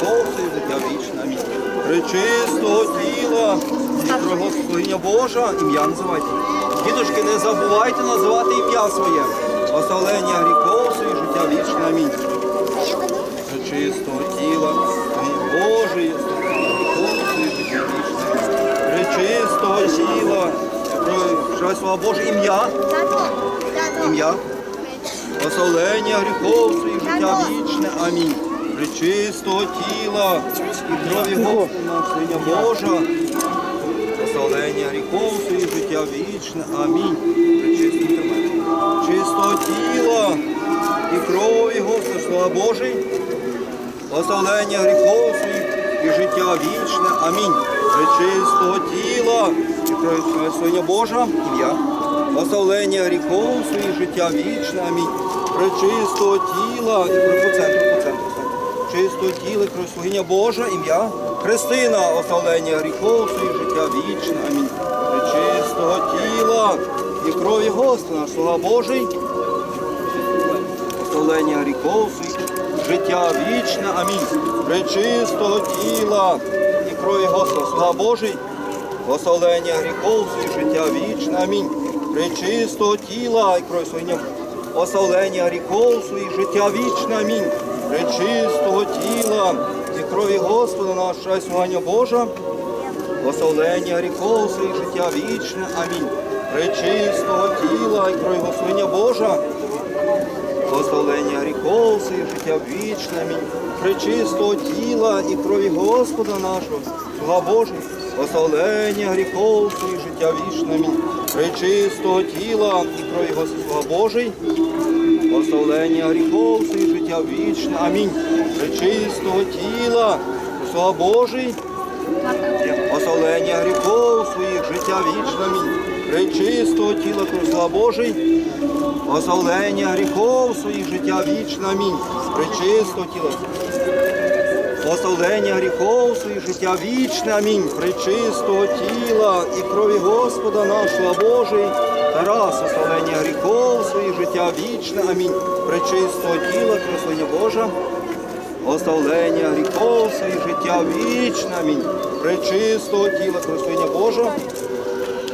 гріхов життя вічне. Амінь. Пречистого тіла, Господиня Божа, ім'я називайте. Діточки, не забувайте називати ім'я своє. Оставлення гріхов і життя вічне. Амінь. Пречистого тіла, Божої, Пречистого тіла, слава Боже, ім'я, ім'я, оселення гріхов своїх життя вічне. Амінь. Пречистого тіла і крові Господа, Синя Божа, оселення гріхов своїх життя вічне. Амінь. Чистого тіла і крові Господа, слава Божий, оставлення гріхов своїх і життя вічне. Амінь. Пречистого тіла і Своєння Божа, ім'я. Оставлення гріхов своїх життя вічне. Амінь. Пречистого тіла і по центру, по центру. Тіла, Слугиня Божа, ім'я. Христина, оставлення гріхов своїх життя вічне. Амінь. Пречистого тіла і крові Господа, слава Божий оставлення гріхов своїх, життя вічне, амінь. Пречистого тіла і крові Господа, слава Божий, оставлення гріхов своїх, життя вічне, амінь. Пречистого тіла і крові своїх, оставлення гріхов своїх, життя вічне, амінь. Пречистого тіла і крові Господа нашого, і слугання Божа, оставлення гріхов своїх, життя вічне, амінь. Пречистого тіла і крові Господиня Божа, Благословення гріхов своїх, життя вічне, амінь. Пречистого тіла і крові Господа нашого, слава Божий, благословення гріхов своїх, життя вічне, амінь. Пречистого тіла і крові Господа, Божий, благословення гріхов своїх, життя вічне, амінь. Пречистого тіла, слава Божий, Оставлення гріхов своїх, життя вічне, амінь. Пречистого тіла, слава Божий, Оставлення гріхов своїх, життя вічне, амінь. Пречистого тіла. Оставлення гріхов своїх, життя вічне, амінь. Пречистого тіла і крові Господа нашого Божий. Тарас, оставлення гріхов своїх, життя вічне, амінь. Пречистого тіла, Христиня Божа. Оставлення гріхов своїх, життя вічне, амінь. Пречистого тіла, Христиня Божа.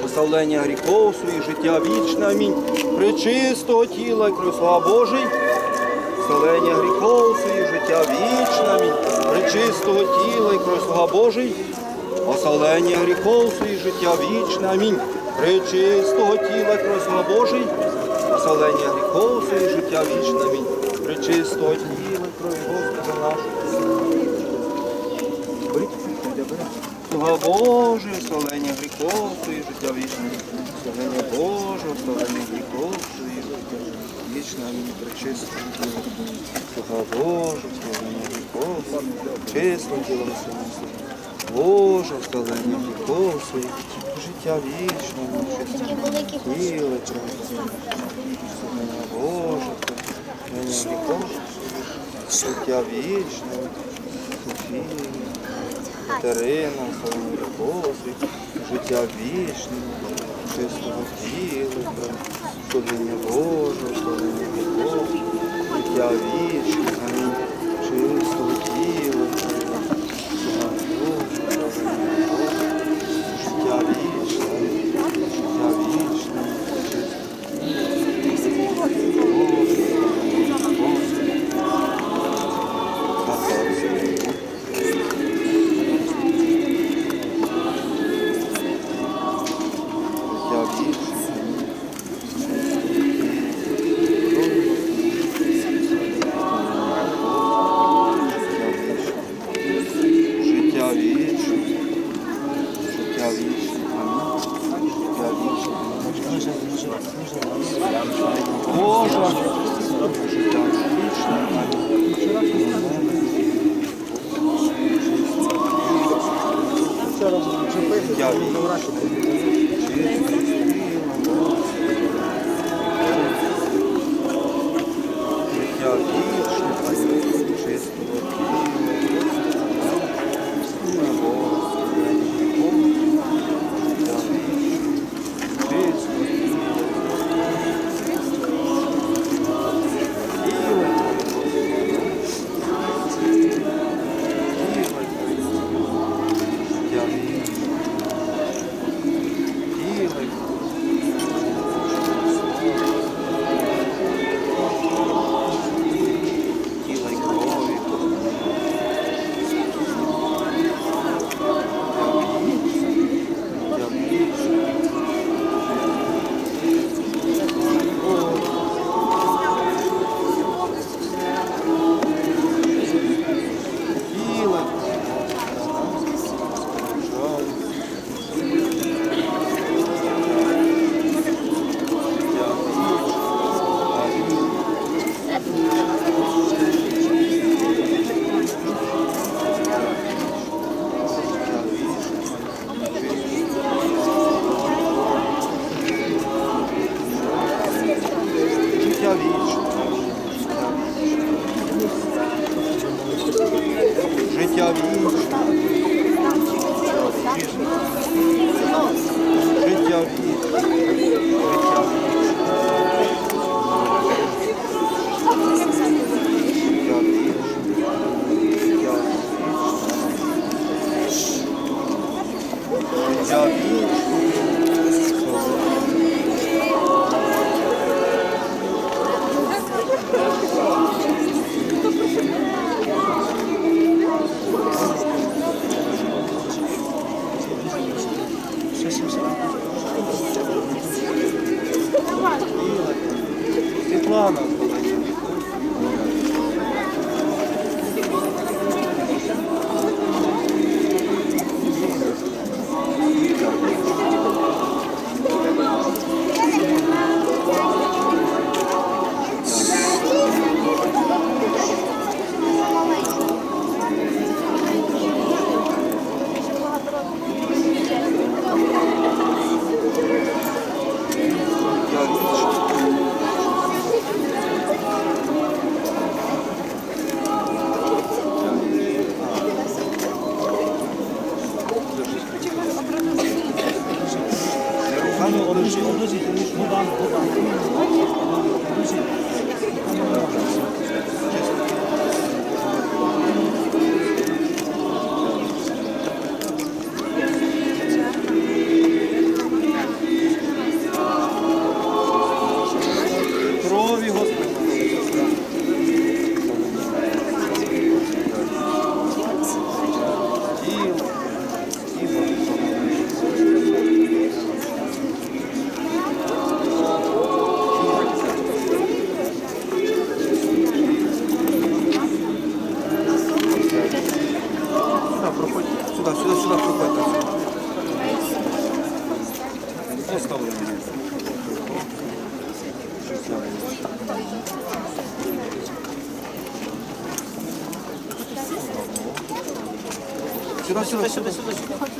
Оставлення гріхов своїх, життя вічне, амінь. Пречистого тіла, і Божий. Оставлення гріхов своїх, життя вічне, амінь. Пречистого тіла, і слава Божий. Оставлення гріхов своїх, життя вічне, амінь. Пречистого тіла, і слава Божий. Оставлення гріхов своїх, життя вічне, амінь. Пречистого тіла, і крові Господа нашого. Слава Боже, славлення гріхов своїх, життя вічне. Славлення Боже, життя вічне, амінь, пречисто. Слава Боже, славлення гріхов своїх, чисто тілом своїм. Боже, славлення гріхов своїх, життя амінь, чисто. Славлення Боже, славлення гріхов, життя вічне, Софія. Катерина, Божі, життя вічне, чистого тіла, славлення Божого, славлення Божого, життя вічне, Боже, життя вічне, амінь. Життя життя održi, održi, održi, održi, održi, održi, održi, Проходь. Поставлю мене. Сюда, сюда, сюда, сюда.